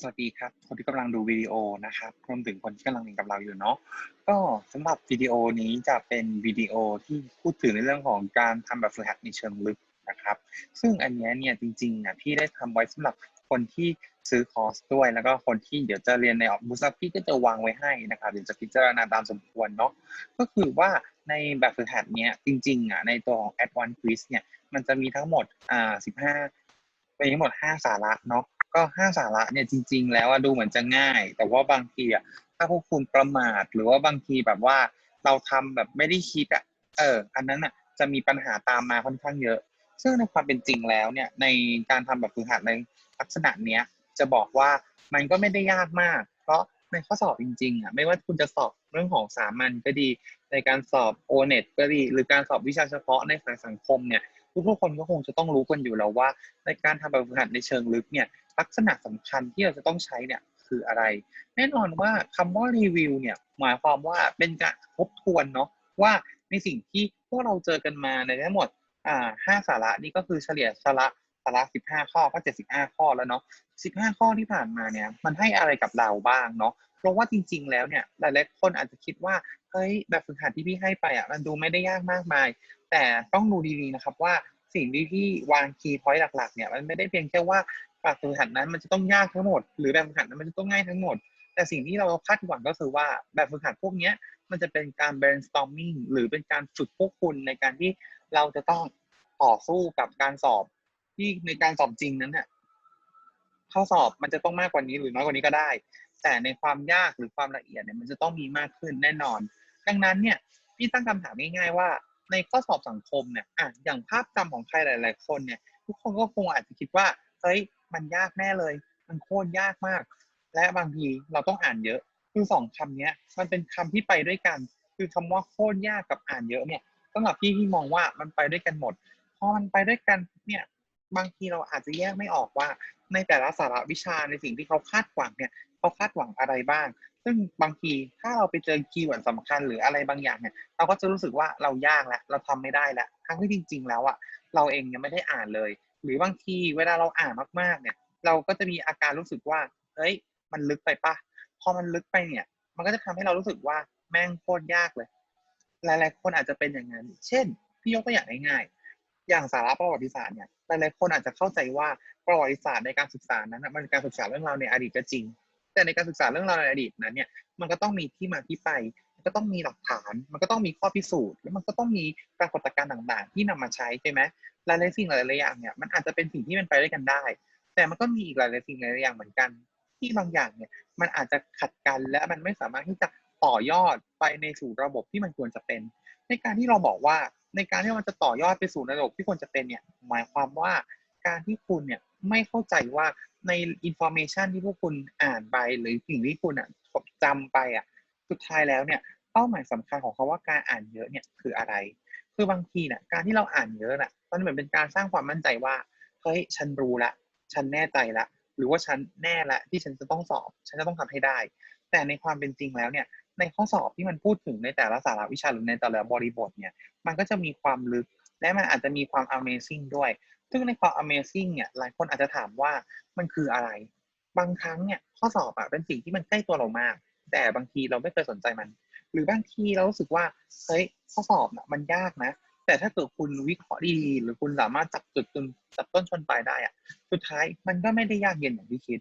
สวัสดีครับ คนที่กำลังดูวิดีโอนะครับรวมถึงคนที่กำลังเรียนกับเราอยู่เนาะก็สำหรับวิดีโอนี้จะเป็นวิดีโอที่พูดถึงในเรื่องของการทำแบบฝึกหัดในเชิงลึกนะครับ ซึ่งอันนี้เนี่ยจริงๆอะพี่ได้ทำไว้สำหรับคนที่ซื้อคอร์สด้วยแล้วก็คนที่เดี๋ยวจะเรียนในออกบูสพี่ก็จะวางไว้ให้นะครับเดี๋ยวจะพิจารณาตามสมควรเนาะก็คือว่าในแบบฝึกหัดเนี้ยจริงๆอะในตัวของ Advanced Quiz เนี่ยมันจะมีทั้งหมดอ่า15มีทั้งหมด 5 สาระเนาะ ก็ห้าสาระเนี่ยจริง ๆ แล้วดูเหมือนจะง่าย แต่ว่าบางทีอะถ้าพวกคุณประมาท หรือว่าบางทีแบบว่าเราทำแบบไม่ได้คิดอะเออ อันนั้นอะจะมีปัญหาตามมาค่อนข้างเยอะ ซึ่งในความเป็นจริงแล้วเนี่ยในการทำแบบฝึกหัดในลักษณะเนี้ยจะบอกว่ามันก็ไม่ได้ยากมาก เพราะในข้อสอบจริงๆอะไม่ว่าคุณจะสอบเรื่องของสามัญก็ดี ในการสอบโอเน็ตก็ดี หรือการสอบวิชาเฉพาะในสายสังคมเนี่ย ทุกๆคนก็คงจะต้องรู้กันอยู่แล้วว่า ในการทำแบบฝึกหัดในเชิงลึกเนี่ยลักษณะสำคัญที่เราจะต้องใช้เนี่ยคืออะไร แน่นอนว่าคำว่ารีวิวเนี่ยหมายความว่าเป็นการทบทวนเนาะว่าในสิ่งที่พวกเราเจอกันมาในทั้งหมดอ่าห้าสาระนี่ก็คือเฉลี่ยสาระสาระสิบห้าข้อก็เจ็ดสิบห้าข้อแล้วเนาะสิบห้าข้อที่ผ่านมาเนี่ยมันให้อะไรกับเราบ้างเนาะเพราะว่าจริง ๆ แล้วเนี่ยหลายๆคนอาจจะคิดว่า เฮ้ยแบบฝึกหัดที่พี่ให้ไปอะมันดูไม่ได้ยากมากมาย แต่ต้องดูดีๆนะครับว่าสิ่งที่พี่วางคีย์พอยต์หลักๆเนี่ยมันไม่ได้เพียงแค่ว่าแบบฝึกหัดนั้นมันจะต้องยากทั้งหมด หรือแบบฝึกหัดนั้นมันจะต้องง่ายทั้งหมด แต่สิ่งที่เราคาดหวังก็คือว่าแบบฝึกหัดพวกนี้มันจะเป็นการ brainstorming หรือเป็นการฝึกพวกคุณในการที่เราจะต้องต่อสู้กับการสอบที่ในการสอบจริงนั้นเนี่ยข้อสอบมันจะต้องมากกว่านี้หรือน้อยกว่านี้ก็ได้ แต่ในความยากหรือความละเอียดเนี่ยมันจะต้องมีมากขึ้นแน่นอน ดังนั้นเนี่ยพี่ตั้งคำถามง่ายๆว่า ในข้อสอบสังคมเนี่ยอะอย่างภาพจำของใครหลาย ๆ คนเนี่ย ทุกคนก็คงอาจจะคิดว่าเฮ้ยมันยากแน่เลย มันโคตรยากมาก และบางทีเราต้องอ่านเยอะคือสองคำนี้มันเป็นคำที่ไปด้วยกัน คือคำว่าโคตรยากกับอ่านเยอะเนี่ยสำหรับพี่ที่มองว่ามันไปด้วยกันหมดพอมันไปด้วยกันเนี่ย บางทีเราอาจจะแยกไม่ออกว่า ในแต่ละสาระวิชาในสิ่งที่เขาคาดหวังเนี่ยเขาคาดหวังอะไรบ้าง ซึ่งบางทีถ้าเราไปเจอคีย์เวิร์ดสำคัญหรืออะไรบางอย่างเนี่ยเราก็จะรู้สึกว่าเรายากแล้วเราทำไม่ได้แล้วทั้งที่จริง ๆ แล้วอะเราเองยังไม่ได้อ่านเลย หรือบางทีเวลาเราอ่านมากๆเนี่ย เราก็จะมีอาการรู้สึกว่าเฮ้ยมันลึกไปปะพอมันลึกไปเนี่ย มันก็จะทำให้เรารู้สึกว่าแม่งโคตรยากเลย หลายๆคนอาจจะเป็นอย่างนั้น เช่น พี่ยกตัวอย่างง่ายๆ อย่างสาระประวัติศาสตร์เนี่ยหลายๆคนอาจจะเข้าใจว่าประวัติศาสตร์ในการศึกษานั้นมันการศึกษาเรื่องราวในอดีตก็จริง แต่ในการศึกษาเรื่องราวในอดีตนั้นเนี่ยมันก็ต้องมีที่มาที่ไป มันก็ต้องมีหลักฐาน มันก็ต้องมีข้อพิสูจน์ แล้วมันก็ต้องมีปรากฏการณ์ต่างๆ ที่นำมาใช้ใช่ไหมหลายๆสิ่งหลายๆอย่างเนี่ยมันอาจจะเป็นสิ่งที่มันไปด้วยกันได้ แต่มันก็มีอีกหลายๆสิ่งหลายๆอย่างเหมือนกันที่บางอย่างเนี่ยมันอาจจะขัดกันและมันไม่สามารถที่จะต่อยอดไปในสู่ระบบที่มันควรจะเป็น ในการที่เราบอกว่า ในการที่มันจะต่อยอดไปสู่ระบบที่ควรจะเป็นเนี่ยหมายความว่าการที่คุณเนี่ยไม่เข้าใจว่าในอินโฟเมชันที่พวกคุณอ่านไปหรือสิ่งที่คุณอะจำไปอะสุดท้ายแล้วเนี่ยเป้าหมายสำคัญของเขาว่าการอ่านเยอะเนี่ยคืออะไร คือบางทีเนี่ยการที่เราอ่านเยอะน่ะมันเหมือนเป็นการสร้างความมั่นใจว่าเฮ้ยฉันรู้ละฉันแน่ใจละหรือว่าฉันแน่ละที่ฉันจะต้องสอบ ฉันจะต้องทำให้ได้ แต่ในความเป็นจริงแล้วเนี่ย ในข้อสอบที่มันพูดถึงในแต่ละสาระวิชาหรือในแต่ละบริบทเนี่ย มันก็จะมีความลึกและมันอาจจะมีความ Amazing ด้วย ซึ่งในความ Amazing เนี่ย หลายคนอาจจะถามว่ามันคืออะไร บางครั้งเนี่ยข้อสอบอะเป็นสิ่งที่มันใกล้ตัวเรามาก แต่บางทีเราไม่เคยสนใจมัน หรือบางทีเรารู้สึกว่า เฮ้ย ข้อสอบนะมันยากนะ แต่ถ้าเกิดคุณวิเคราะห์ดีๆหรือคุณสามารถจับจุดจนจับต้นชนปลายได้อะสุดท้ายมันก็ไม่ได้ยากเย็นอย่างที่คิด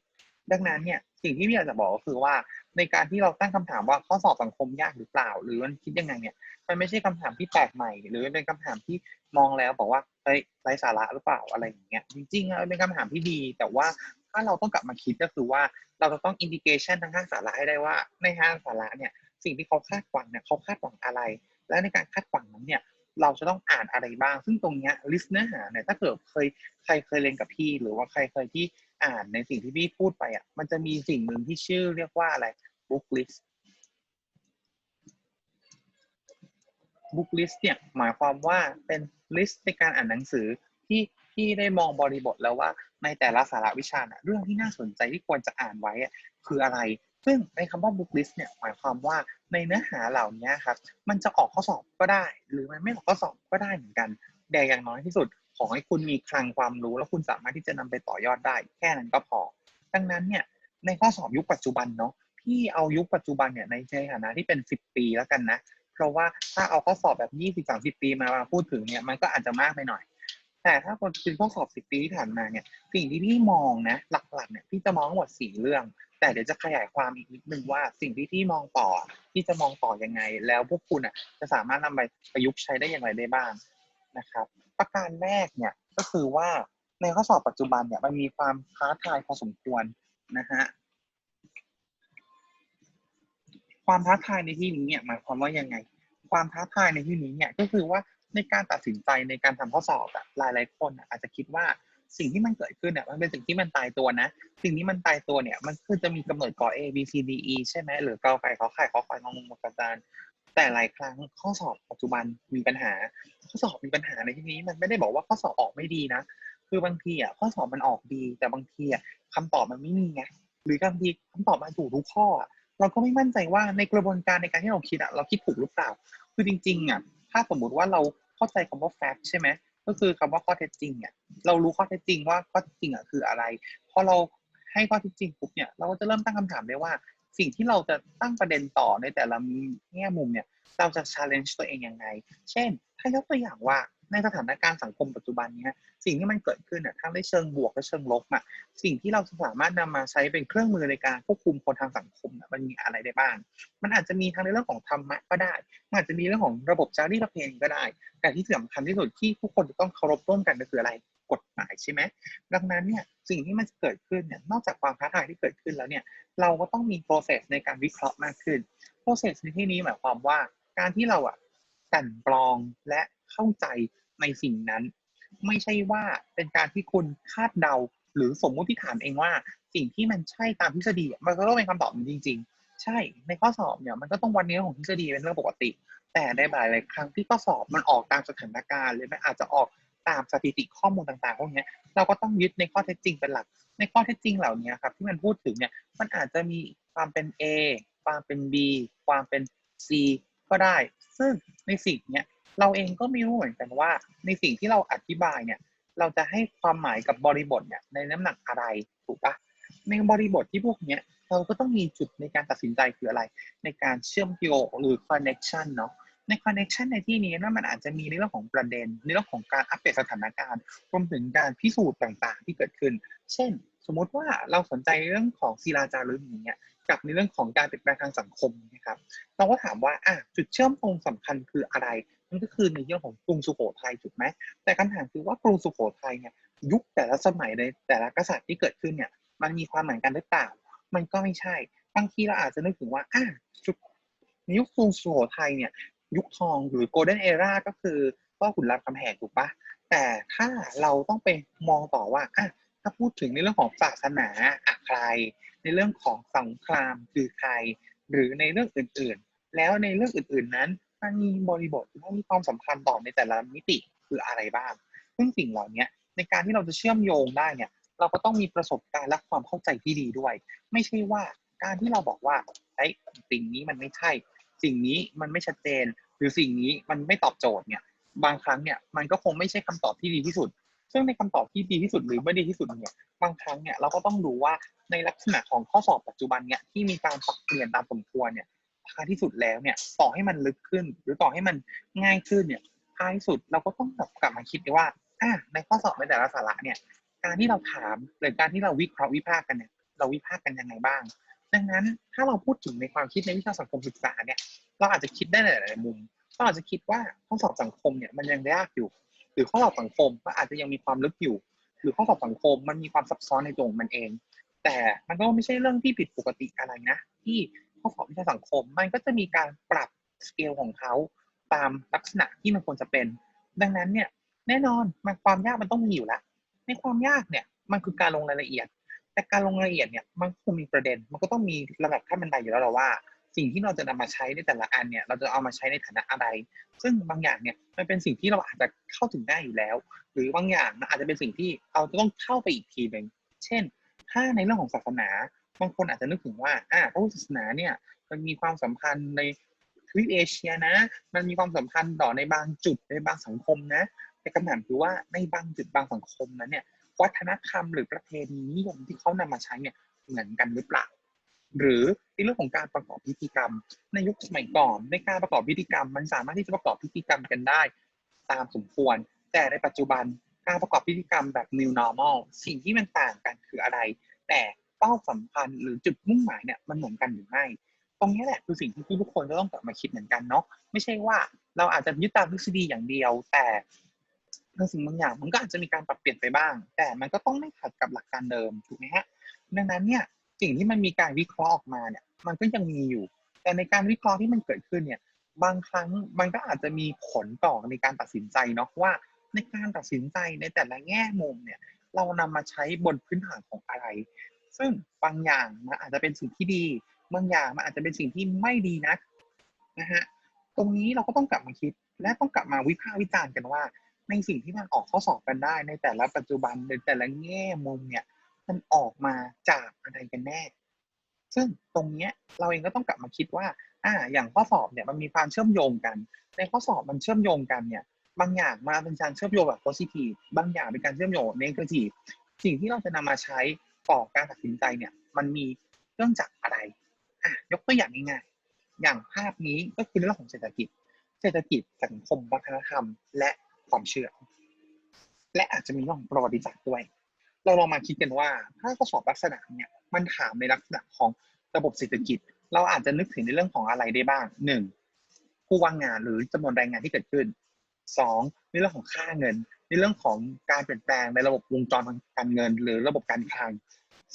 ดังนั้นเนี่ย สิ่งที่พี่อยากจะบอกก็คือว่า ในการที่เราตั้งคำถามว่าข้อสอบสังคมยากหรือเปล่า หรือมันคิดยังไงเนี่ยมันไม่ใช่คำถามที่แปลกใหม่ หรือเป็นคำถามที่มองแล้วบอกว่าเฮ้ยไร้สาระหรือเปล่าอะไรอย่างเงี้ยจริงๆเป็นคำถามที่ดี แต่ว่าถ้าเราต้องกลับมาคิดก็คือว่าเราจะต้องอินดิเคชันทั้งห้างสาระให้ได้ว่า ในห้างสาระเนี่ยสิ่งที่เขาคาดหวังเนี่ยเขาคาดหวังอะไร และในการคาดหวังนั้นเนี่ยเราจะต้องอ่านอะไรบ้าง ซึ่งตรงเนี้ยลิสต์เนื้อหาเนี่ยถ้าเกิดเคยใครเคยเรียนกับพี่ หรือว่าใครเคยที่ อ่านในสิ่งที่พี่พูดไปอะ มันจะมีสิ่งหนึ่งที่ชื่อเรียกว่าอะไร book list book list เนี่ยหมายความว่าเป็นลิสต์ในการอ่านหนังสือที่ที่ได้มองบริบทแล้วว่าในแต่ละสาระวิชาเรื่องที่น่าสนใจที่ควรจะอ่านไว้คืออะไร ซึ่งในคำว่า book list เนี่ยหมายความว่าในเนื้อหาเหล่านี้ครับ มันจะออกข้อสอบก็ได้ หรือมันไม่ออกข้อสอบก็ได้เหมือนกัน แต่อย่างน้อยที่สุด ขอให้คุณมีคลังความรู้ แล้วคุณสามารถที่จะนำไปต่อยอดได้ แค่นั้นก็พอ ดังนั้นเนี่ยในข้อสอบยุคปัจจุบันเนาะพี่เอายุคปัจจุบันเนี่ยในในฐานะที่เป็น 10 ปีแล้วกันนะเพราะว่าถ้าเอาข้อสอบแบบ 20 30 ปีมาพูดถึงเนี่ยมันก็อาจจะมากไปหน่อย แต่ถ้าคนเป็นข้อสอบ 10 ปีที่ผ่านมาเนี่ยสิ่งที่พี่มองนะหลักๆเนี่ยพี่จะมองหมด4เรื่อง แต่เดี๋ยวจะขยายความอีกนิดนึงว่าสิ่งที่พี่มองต่อที่จะมองต่อยังไง แล้วพวกคุณอะจะสามารถนำไปประยุกต์ใช้ได้อย่างไรได้บ้างนะครับ ประการแรกเนี่ยก็คือว่าในข้อสอบปัจจุบันเนี่ยมันมีความท้าทายพอสมควรนะฮะความท้าทายในที่นี้เนี่ยหมายความว่ายังไง ความท้าทายในที่นี้เนี่ยก็คือว่าในการตัดสินใจในการทำข้อสอบอะหลายหลายคนอาจจะคิดว่าสิ่งที่มันเกิดขึ้นเนี่ยมันเป็นสิ่งที่มันตายตัวนะ สิ่งที่มันตายตัวเนี่ยมันคือจะมีกำหนดกอ A B C D E ใช่ไหมหรือกอไก่ขอไข่ขอควายงองูกระจาน แต่หลายครั้งข้อสอบปัจจุบันมีปัญหา ข้อสอบมีปัญหาในที่นี้มันไม่ได้บอกว่าข้อสอบออกไม่ดีนะ คือบางทีอะข้อสอบมันออกดี แต่บางทีอะคำตอบมันไม่มีไงหรือบางทีคำตอบมันถูกทุกข้อ เราก็ไม่มั่นใจว่าในกระบวนการในการที่เราคิดอะเราคิดถูกหรือเปล่า คือจริงๆอะถ้าสมมติว่าเราเข้าใจคำว่า fact ใช่ไหมก็คือคำว่าข้อเท็จจริงเนี่ยเรารู้ข้อเท็จจริงว่าข้อเท็จจริงอะคืออะไรพอเราให้ข้อเท็จจริงปุ๊บเนี่ยเราก็จะเริ่มตั้งคำถามได้ว่า สิ่งที่เราจะตั้งประเด็นต่อในแต่ละแง่มุมเนี่ย เราจะ challenge ตัวเองยังไง เช่น ถ้ายกตัวอย่างว่า ในสถานการณ์สังคมปัจจุบันนี้สิ่งที่มันเกิดขึ้นอะทั้งในเชิงบวกและเชิงลบอะสิ่งที่เราสามารถนำมาใช้เป็นเครื่องมือในการควบคุมคนทางสังคมน่ะมันมีอะไรได้บ้าง มันอาจจะมีทั้งในเรื่องของธรรมะก็ได้ มันอาจจะมีเรื่องของระบบจารีตประเพณีก็ได้ แต่ที่สำคัญที่สุดที่ทุกคนจะต้องเคารพร่วมกันก็คืออะไรกฎหมายใช่ไหมดังนั้นเนี่ยสิ่งที่มันจะเกิดขึ้นเนี่ยนอกจากความท้าทายที่เกิดขึ้นแล้วเนี่ยเราก็ต้องมี process ในการวิเคราะห์มากขึ้น process ในที่นี้หมายความว่าการที่เราอะกลั่นกรองและ เข้าใจในสิ่งนั้น ไม่ใช่ว่าเป็นการที่คุณคาดเดา หรือสมมุติฐานเองว่า สิ่งที่มันใช่ตามทฤษฎีมันก็ต้องเป็นคำตอบจริง ๆ ใช่ในข้อสอบเนี่ยมันก็ต้องวันนี้ของทฤษฎีเป็นเรื่องปกติ แต่ในหลายๆครั้งที่ข้อสอบมันออกตามสถานการณ์หรือมันอาจจะออกตามสถิติข้อมูลต่างๆพวกนี้เราก็ต้องยึดในข้อเท็จจริงเป็นหลัก ในข้อเท็จจริงเหล่านี้ครับที่มันพูดถึงเนี่ยมันอาจจะมีความเป็น A ความเป็น B ความเป็น C ก็ได้ ซึ่งในสิ่งเนี้ย เราเองก็ไม่รู้เหมือนกันว่า ในสิ่งที่เราอธิบายเนี่ย เราจะให้ความหมายกับบริบทเนี่ยในน้ำหนักอะไรถูกปะในบริบทที่พวกเนี้ยเราก็ต้องมีจุดในการตัดสินใจคืออะไร ในการเชื่อมโยงหรือ connection เนาะใน connection ในที่นี้นะมันอาจจะมีในเรื่องของประเด็นในเรื่องของการอัปเดตสถานการณ์รวมถึงการพิสูจน์ต่างๆ ที่เกิดขึ้น เช่น สมมติว่าเราสนใจเรื่องของศิลาจารึกอย่างเงี้ยกับในเรื่องของการเปลี่ยนแปลงทางสังคมนะครับ เราก็ถามว่าอะจุดเชื่อมโยงสำคัญคืออะไร มันก็คือในเรื่องของกรุงสุโขทัยถูกไหมแต่คำถามคือว่ากรุงสุโขทัยเนี่ยยุคแต่ละสมัยในแต่ละกษัตริย์ที่เกิดขึ้นเนี่ย มันมีความเหมือนกันหรือเปล่า มันก็ไม่ใช่บางทีเราอาจจะนึกถึงว่าอะในยุคกรุงสุโขทัยเนี่ย ยุคทองหรือ golden era ก็คือพ่อขุนรามคำแหงถูกปะแต่ถ้าเราต้องไปมองต่อว่าอะถ้าพูดถึงในเรื่องของศาสนาอะใคร ในเรื่องของสงครามคือใคร หรือในเรื่องอื่นๆ แล้วในเรื่องอื่นๆนั้น มันมีบริบทและมีความสำคัญต่อในแต่ละมิติคืออะไรบ้าง ซึ่งสิ่งเหล่านี้ในการที่เราจะเชื่อมโยงได้เนี่ย เราก็ต้องมีประสบการณ์และความเข้าใจที่ดีด้วย ไม่ใช่ว่าการที่เราบอกว่าไอ้สิ่งนี้มันไม่ใช่ สิ่งนี้มันไม่ชัดเจน หรือสิ่งนี้มันไม่ตอบโจทย์เนี่ย บางครั้งเนี่ยมันก็คงไม่ใช่คำตอบที่ดีที่สุด ซึ่งในคำตอบที่ดีที่สุดหรือไม่ดีที่สุดเนี่ย บางครั้งเนี่ยเราก็ต้องดูว่าในลักษณะของข้อสอบปัจจุบันเนี่ยที่มีการปรับเปลี่ยนตามสมควรเนี่ย ท้ายที่สุดแล้วเนี่ย ต่อให้มันลึกขึ้น หรือต่อให้มันง่ายขึ้นเนี่ยท้ายสุดเราก็ต้องกลับกลับมาคิดว่าอะในข้อสอบในแต่ละสาระเนี่ย การที่เราถามหรือการที่เราวิเคราะห์วิพากษ์กันเนี่ย เราวิพากษ์กันยังไงบ้าง ดังนั้นถ้าเราพูดถึงในความคิดในวิชาสังคมศึกษาเนี่ย เราอาจจะคิดได้หลายๆมุมเราอาจจะคิดว่าข้อสอบสังคมเนี่ยมันยังยากอยู่ หรือข้อสอบสังคมก็อาจจะยังมีความลึกอยู่ หรือข้อสอบสังคมมันมีความซับซ้อนในตัวมันเอง แต่มันก็ไม่ใช่เรื่องที่ผิดปกติอะไรนะ ที่ อสอบวิชาสังคม มันก็จะมีการปรับสเกลของเขาตามลักษณะที่มันควรจะเป็น ดังนั้นเนี่ยแน่นอนมันความยากมันต้องมีอยู่แล้วในความยากเนี่ยมันคือการลงรายละเอียด แต่การลงรายละเอียดเนี่ยมันคงมีประเด็น มันก็ต้องมีระดับขั้นบันไดอยู่แล้วเราว่า สิ่งที่เราจะนำมาใช้ในแต่ละอันเนี่ยเราจะเอามาใช้ในฐานะอะไร ซึ่งบางอย่างเนี่ยมันเป็นสิ่งที่เราอาจจะเข้าถึงได้อยู่แล้ว หรือบางอย่างมันอาจจะเป็นสิ่งที่เราจะต้องเข้าไปอีกทีหนึ่งเช่น ถ้าในเรื่องของศาสนา บางคนอาจจะนึกถึงว่าอ่าพระพุทธศาสนาเนี่ยมันมีความสัมพันธ์ในทวีปเอเชียนะ มันมีความสัมพันธ์ต่อในบางจุดในบางสังคมนะ แต่คำถามคือว่าในบางจุดบางสังคมนั้นเนี่ยวัฒนธรรมหรือประเพณีนิยมที่เขานำมาใช้เนี่ยเหมือนกันหรือเปล่า หรือในเรื่องของการประกอบพิธีกรรม ในยุคสมัยก่อนในการประกอบพิธีกรรม มันสามารถที่จะประกอบพิธีกรรมกันได้ ตามสมควร แต่ในปัจจุบันการประกอบพิธีกรรมแบบ new normal สิ่งที่มันต่างกันคืออะไร แต่ เป้าสำคัญหรือจุดมุ่งหมายเนี่ยมันเหมือนกันหรือไม่ ตรงนี้แหละคือสิ่งที่ทุกคนจะต้องกลับมาคิดเหมือนกันเนาะไม่ใช่ว่าเราอาจจะยึดตามทฤษฎีอย่างเดียว แต่บางสิ่งบางอย่างมันก็อาจจะมีการปรับเปลี่ยนไปบ้าง แต่มันก็ต้องไม่ขัดกับหลักการเดิมถูกไหมฮะดังนั้นเนี่ยสิ่งที่มันมีการวิเคราะห์ออกมาเนี่ย มันก็ยังมีอยู่ แต่ในการวิเคราะห์ที่มันเกิดขึ้นเนี่ย บางครั้งมันก็อาจจะมีผลต่อในการตัดสินใจเนาะว่าในการตัดสินใจในแต่ละแง่มุมเนี่ย เรานำมาใช้บนพื้นฐานของอะไร ซึ่งบางอย่างมันอาจจะเป็นสิ่งที่ดีบางอย่างมันอาจจะเป็นสิ่งที่ไม่ดีนักนะฮะตรงนี้เราก็ต้องกลับมาคิด และต้องกลับมาวิพากษ์วิจารณ์กันว่า ในสิ่งที่มันออกข้อสอบกันได้ ในแต่ละปัจจุบันในแต่ละแง่มุมเนี่ยมันออกมาจากอะไรกันแน่ ซึ่งตรงเนี้ยเราเองก็ต้องกลับมาคิดว่า อ่า อย่างข้อสอบเนี่ยมันมีความเชื่อมโยงกัน ในข้อสอบมันเชื่อมโยงกันเนี่ย บางอย่างมาเป็นการเชื่อมโยงแบบ positive บางอย่างเป็นการเชื่อมโยง negative สิ่งที่เราจะนำมาใช้ ต่อการตัดสินใจเนี่ย มันมีเรื่องจากอะไรอะยกตัวอย่างง่ายๆอย่างภาพนี้ก็คือเรื่องของเศรษฐกิจ เศรษฐกิจสังคมวัฒนธรรม และความเชื่อ และอาจจะมีเรื่องของประวัติศาสตร์ด้วย เราลองมาคิดกันว่า ถ้าข้อสอบลักษณะเนี่ยมันถามในลักษณะของระบบเศรษฐกิจ เราอาจจะนึกถึงในเรื่องของอะไรได้บ้างหนึ่งผู้ว่างงานหรือจำนวนแรงงานที่เกิดขึ้นสองในเรื่องของค่าเงิน ในเรื่องของการเปลี่ยนแปลงในระบบวงจรทางการเงิน หรือระบบการคลัง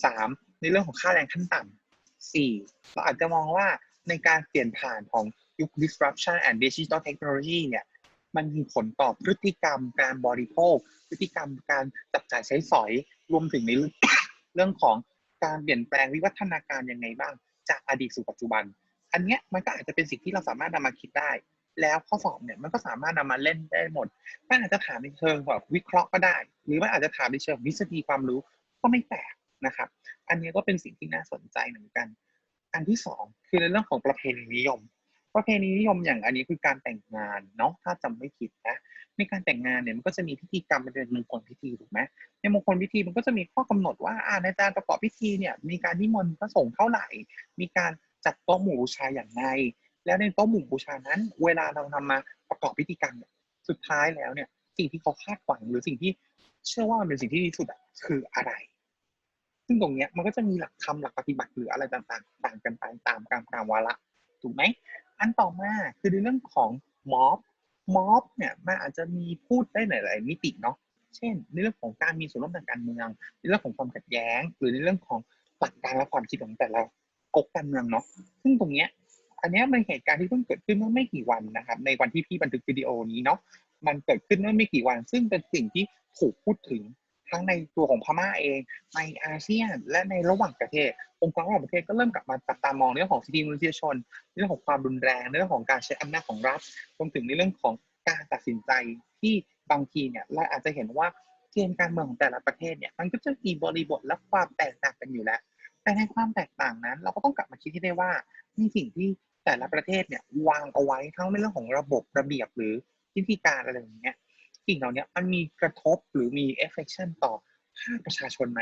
สามในเรื่องของค่าแรงขั้นต่ำสี่เราอาจจะมองว่าในการเปลี่ยนผ่านของยุค disruption and digital technology เนี่ยมันมีผลต่อพฤติกรรมการบริโภค พฤติกรรมการจับจ่ายใช้สอย รวมถึงในเรื่องของการเปลี่ยนแปลงวิวัฒนาการยังไงบ้าง จากอดีตสู่ปัจจุบัน อันเนี้ยมันก็อาจจะเป็นสิ่งที่เราสามารถนำมาคิดได้ แล้วข้อสอบเนี่ยมันก็สามารถนำมาเล่นได้หมดมันอาจจะถามในเชิงแบบวิเคราะห์ก็ได้ หรือมันอาจจะถามในเชิงวิธีความรู้ก็ไม่แปลกนะครับ อันนี้ก็เป็นสิ่งที่น่าสนใจเหมือนกัน อันที่สองคือในเรื่องของประเพณีนิยม ประเพณีนิยมอย่างอันนี้คือการแต่งงานเนาะถ้าจำไม่ผิดนะในการแต่งงานเนี่ยมันก็จะมีพิธีกรรมเป็นมงคลพิธีถูกไหมในมงคลพิธีมันก็จะมีข้อกำหนดว่าอ่าในการประกอบพิธีเนี่ยมีการนิมนต์พระสงฆ์เท่าไหร่ มีการจัดโต๊ะหมู่บูชาอย่างไร แล้วในโต๊ะหมู่บูชานั้น เวลาเรานำมาประกอบพิธีกรรมเนี่ยสุดท้ายแล้วเนี่ย สิ่งที่เขาคาดหวังหรือสิ่งที่เชื่อว่ามันเป็นสิ่งที่ดีที่สุดอะคืออะไร ซึ่งตรงเนี้ยมันก็จะมีหลักธรรมหลักปฏิบัติหรืออะไรต่างๆ ต่างกันไปตามการตามวาระถูกไหมอันต่อมาคือในเรื่องของม็อบม็อบเนี่ยมันอาจจะมีพูดได้หลาย ๆ มิติเนาะเช่น ในเรื่องของการมีส่วนร่วมทางการเมือง ในเรื่องของความขัดแย้ง หรือในเรื่องของหลักการและความคิดของแต่ละก๊กการเมืองเนาะซึ่งตรงเนี้ย อันนี้เป็นเหตุการณ์ที่เพิ่งเกิดขึ้นเมื่อไม่กี่วันนะครับ ในวันที่พี่บันทึกวิดีโอนี้เนาะมันเกิดขึ้นเมื่อไม่กี่วัน ซึ่งเป็นสิ่งที่ถูกพูดถึงทั้งในตัวของพม่าเอง ในอาเซียน และในระหว่างประเทศ องค์กรระหว่างประเทศก็เริ่มกลับมาจับตามองเรื่องของสิทธิมนุษยชน เรื่องของความรุนแรงเรื่องของการใช้อำนาจของรัฐรวมถึงในเรื่องของการตัดสินใจที่บางทีเนี่ยเราอาจจะเห็นว่าเกมการเมืองของแต่ละประเทศเนี่ยมันก็จะมีบริบทและความแตกต่างกันอยู่แล้ว แต่ในความแตกต่างนั้น เราก็ต้องกลับมาคิดให้ได้ว่ามีสิ่งที่ แต่ละประเทศเนี่ยวางเอาไว้ทั้งในเรื่องของระบบระเบียบหรือวิธีการอะไรอย่างเงี้ยสิ่งเหล่านี้มันมีกระทบหรือมีเอฟเฟกชันต่อภาคประชาชนไหม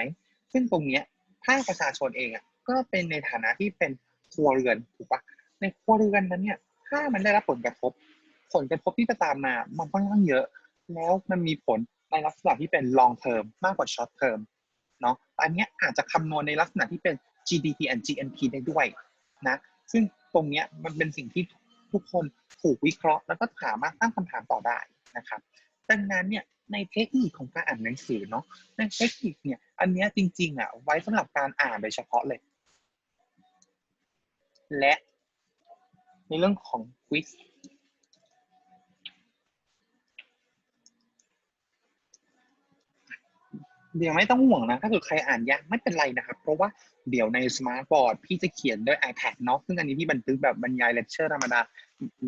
ซึ่งตรงเนี้ยภาคประชาชนเองอะก็เป็นในฐานะที่เป็นครัวเรือนถูกปะในครัวเรือนนั้นเนี่ยถ้ามันได้รับผลกระทบ ผลกระทบที่จะตามมามันค่อนข้างเยอะ แล้วมันมีผลในลักษณะที่เป็น long term มากกว่า short term เนาะอันนี้อาจจะคำนวณในลักษณะที่เป็น GDP and GNP ได้ด้วยนะ ซึ่งตรงนี้มันเป็นสิ่งที่ทุกคนถูกวิเคราะห์ แล้วก็สามารถตั้งคำถามต่อได้นะครับ ดังนั้นเนี่ยในเทคนิคของการอ่านหนังสือเนาะในเทคนิคเนี่ยอันนี้จริงๆอะไว้สำหรับการอ่านโดยเฉพาะเลย และในเรื่องของควิส เดี๋ยวไม่ต้องห่วงนะ ถ้าเกิดใครอ่านยากไม่เป็นไรนะครับ เพราะว่าเดี๋ยวในสมาร์ทบอร์ดพี่จะเขียนด้วย iPad เนาะซึ่งอันนี้พี่บันทึกแบบบรรยายเลคเชอร์ธรรมดา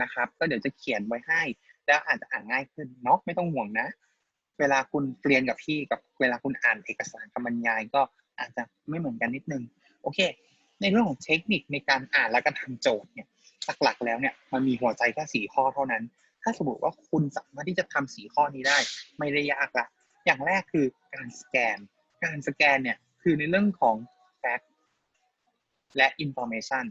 นะครับ ก็เดี๋ยวจะเขียนไว้ให้ แล้วอาจจะอ่านง่ายขึ้นเนาะไม่ต้องห่วงนะ เวลาคุณเรียนกับพี่กับเวลาคุณอ่านเอกสารคำบรรยายก็อาจจะไม่เหมือนกันนิดนึงโอเค ในเรื่องของเทคนิคในการอ่านและการทำโจทย์เนี่ยหลักๆแล้วเนี่ยมันมีหัวใจแค่สี่ข้อเท่านั้น ถ้าสมมติว่าคุณสามารถที่จะทำสี่ข้อนี้ได้ ไม่ได้ยากละ อย่างแรกคือการสแกน การสแกนเนี่ยคือในเรื่องของ fact และ information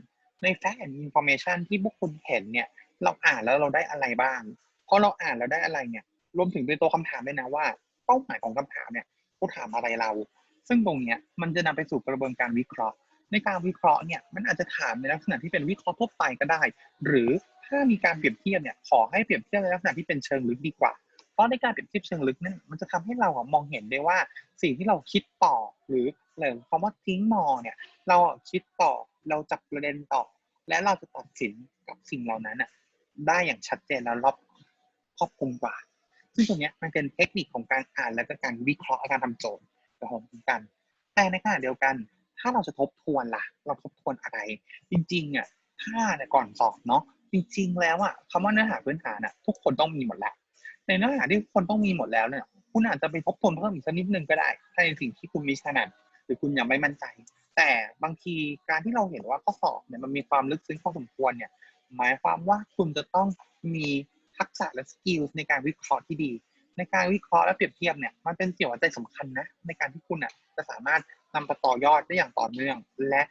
ใน fact and information ที่พวกคุณเห็นเนี่ยเราอ่านแล้วเราได้อะไรบ้างพอเราอ่านแล้วได้อะไรเนี่ยรวมถึงเป็นตัวคำถามด้วยนะว่า เป้าหมายของคำถามเนี่ยเขาถามอะไรเรา ซึ่งตรงเนี้ยมันจะนำไปสู่กระบวนการวิเคราะห์ ในการวิเคราะห์เนี่ยมันอาจจะถามในลักษณะที่เป็นวิเคราะห์ทั่วไปก็ได้ หรือถ้ามีการเปรียบเทียบเนี่ยขอให้เปรียบเทียบในลักษณะที่เป็นเชิงลึกดีกว่า ราะในการเปรียบเทียบเชิงลึกนี่ยมันจะทำให้เราอะมองเห็นได้ว่าสิ่งที่เราคิดต่อหรือหรือคำว่าทิ้งมอเนี่ย เราคิดต่อเราจับประเด็นต่อ และเราจะตัดสินกับสิ่งเหล่านั้นอะได้อย่างชัดเจนและรอบครอบคลุมกว่า ซึ่งตรงเนี้ยมันเป็นเทคนิคของการอ่านและก็การวิเคราะห์การทำโจทย์กับผมกัน แต่ในขณะเดียวกัน ถ้าเราจะทบทวนล่ะ เราทบทวนอะไร จริงๆอะถ้าเนี่ยก่อนสอบเนาะจริงๆ แล้วอะคำว่าเนื้อหาพื้นฐานอะทุกคนต้องมีหมดแหล้ว ในเนื้อหาที่คนต้องมีหมดแล้วเนี่ยคุณอาจจะไปทบทวนเพิ่มอีกสักนิดนึงก็ได้ ถ้าในสิ่งที่คุณมีถนัดหรือคุณยังไม่มั่นใจ แต่บางทีการที่เราเห็นว่าข้อสอบเนี่ยมันมีความลึกซึ้งพอสมควรเนี่ย หมายความว่าคุณจะต้องมีทักษะและสกิลในการวิเคราะห์ที่ดี ในการวิเคราะห์และเปรียบเทียบเนี่ยมันเป็นสิ่งหัวใจสำคัญนะในการที่คุณอะจะสามารถนำไปต่อยอดได้อย่างต่อเนื่อง และ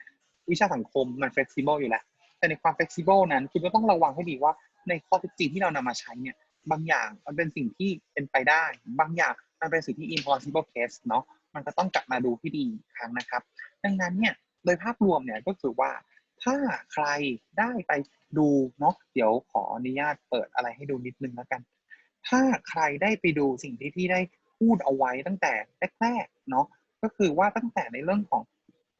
วิชาสังคมมัน flexible อยู่แล้วแต่ในความ flexible นั้นคุณก็ต้องระวังให้ดีว่าในข้อเท็จจริงที่เรานำมาใช้เนี่ย บางอย่างมันเป็นสิ่งที่เป็นไปได้ บางอย่างมันเป็นสิ่งที่ impossible case เนาะมันก็ต้องกลับมาดูที่ดีครั้งนะครับ ดังนั้นเนี่ยโดยภาพรวมเนี่ยก็คือว่าถ้าใครได้ไปดูเนาะเดี๋ยวขออนุญาตเปิดอะไรให้ดูนิดนึงแล้วกัน ถ้าใครได้ไปดูสิ่งที่พี่ได้พูดเอาไว้ตั้งแต่แรกๆเนาะก็คือว่าตั้งแต่ในเรื่องของ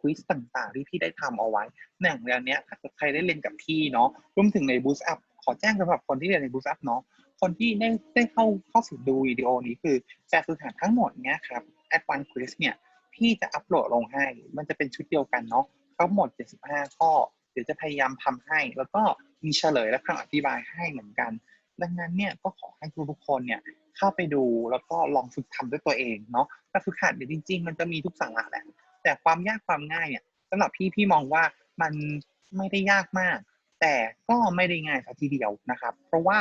ควิสต่างๆ ที่พี่ได้ทำเอาไว้อย่างเรื่องนี้ถ้าเกิดใครได้เรียนกับพี่เนาะรวมถึงในบูสต์อัพขอแจ้งสำหรับคนที่เรียนในบูสต์อัพเนาะ คนที่ได้ได้เข้าเข้าสู่ดูวิดีโอนี้คือแบบฝึกหัดทั้งหมดเนี้ยครับ Advanced Quiz เนี่ยพี่จะอัปโหลดลงให้ มันจะเป็นชุดเดียวกันเนาะทั้งหมด 75 ข้อ เดี๋ยวจะพยายามทำให้ แล้วก็มีเฉลยและคำอธิบายให้เหมือนกัน ดังนั้นเนี่ยก็ขอให้ทุกๆคนเนี่ยเข้าไปดูแล้วก็ลองฝึกทำด้วยตัวเองเนาะแต่ฝึกหัดเนี่ยจริง ๆ มันจะมีทุกสาระแหละ แต่ความยากความง่ายเนี่ยสำหรับพี่พี่มองว่ามันไม่ได้ยากมาก แต่ก็ไม่ได้ง่ายสัทีเดียวนะครับ เพราะว่า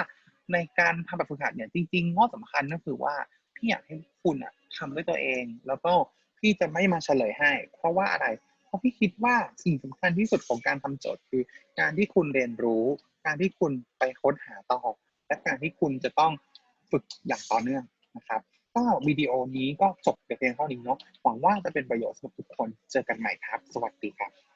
ในการทำแบบฝึกหัดเนี่ยจริงๆข้อสำคัญก็คือว่าพี่อยากให้คุณอะทำด้วยตัวเอง แล้วก็พี่จะไม่มาเฉลยให้ เพราะว่าอะไร เพราะพี่คิดว่าสิ่งสำคัญที่สุดของการทำโจทย์คือการที่คุณเรียนรู้ การที่คุณไปค้นหาต่อและการที่คุณจะต้องฝึกอย่างต่อเนื่องนะครับก็วิดีโอนี้ก็จบไปเพียงเท่านี้เนาะหวังว่าจะเป็นประโยชน์สำหรับทุกคนเจอกันใหม่ครับ สวัสดีครับ